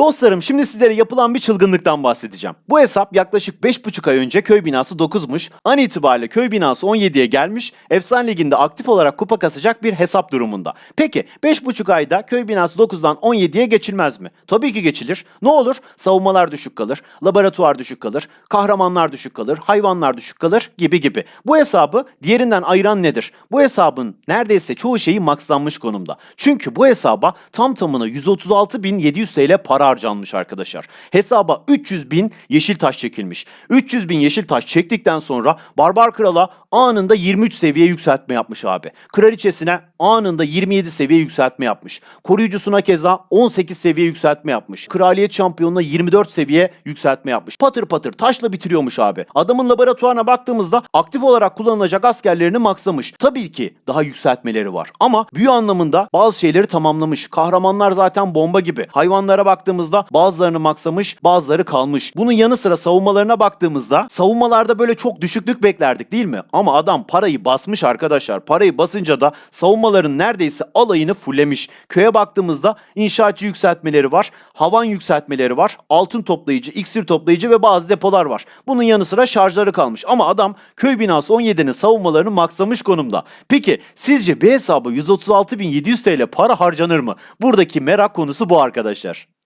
Dostlarım şimdi sizlere yapılan bir çılgınlıktan bahsedeceğim. Bu hesap yaklaşık 5,5 ay önce köy binası 9'muş. An itibariyle köy binası 17'ye gelmiş. Efsane Ligi'nde aktif olarak kupa kasacak bir hesap durumunda. Peki 5,5 ayda köy binası 9'dan 17'ye geçilmez mi? Tabii ki geçilir. Ne olur? Savunmalar düşük kalır, laboratuvar düşük kalır, kahramanlar düşük kalır, hayvanlar düşük kalır gibi gibi. Bu hesabı diğerinden ayıran nedir? Bu hesabın neredeyse çoğu şeyi maxlanmış konumda. Çünkü bu hesaba tam tamına 136.700 TL para harcanmış arkadaşlar. Hesaba 300.000 yeşil taş çekilmiş. 300.000 yeşil taş çektikten sonra Barbar Kral'a anında 23 seviye yükseltme yapmış abi. Kraliçesine anında 27 seviye yükseltme yapmış. Koruyucusuna keza 18 seviye yükseltme yapmış. Kraliyet şampiyonuna 24 seviye yükseltme yapmış. Patır patır taşla bitiriyormuş abi. Adamın laboratuvarına baktığımızda aktif olarak kullanılacak askerlerini maksamış. Tabii ki daha yükseltmeleri var. Ama büyü anlamında bazı şeyleri tamamlamış. Kahramanlar zaten bomba gibi. Hayvanlara baktığımızda bazılarını maksamış, bazıları kalmış. Bunun yanı sıra savunmalarına baktığımızda savunmalarda böyle çok düşüklük beklerdik değil mi? Ama adam parayı basmış arkadaşlar. Parayı basınca da savunmaların neredeyse alayını fullemiş. Köye baktığımızda inşaatçı yükseltmeleri var, havan yükseltmeleri var, altın toplayıcı, iksir toplayıcı ve bazı depolar var. Bunun yanı sıra şarjları kalmış. Ama adam köy binası 17'nin savunmalarını maksamış konumda. Peki sizce bir hesabı 136.700 TL para harcanır mı? Buradaki merak konusu bu arkadaşlar.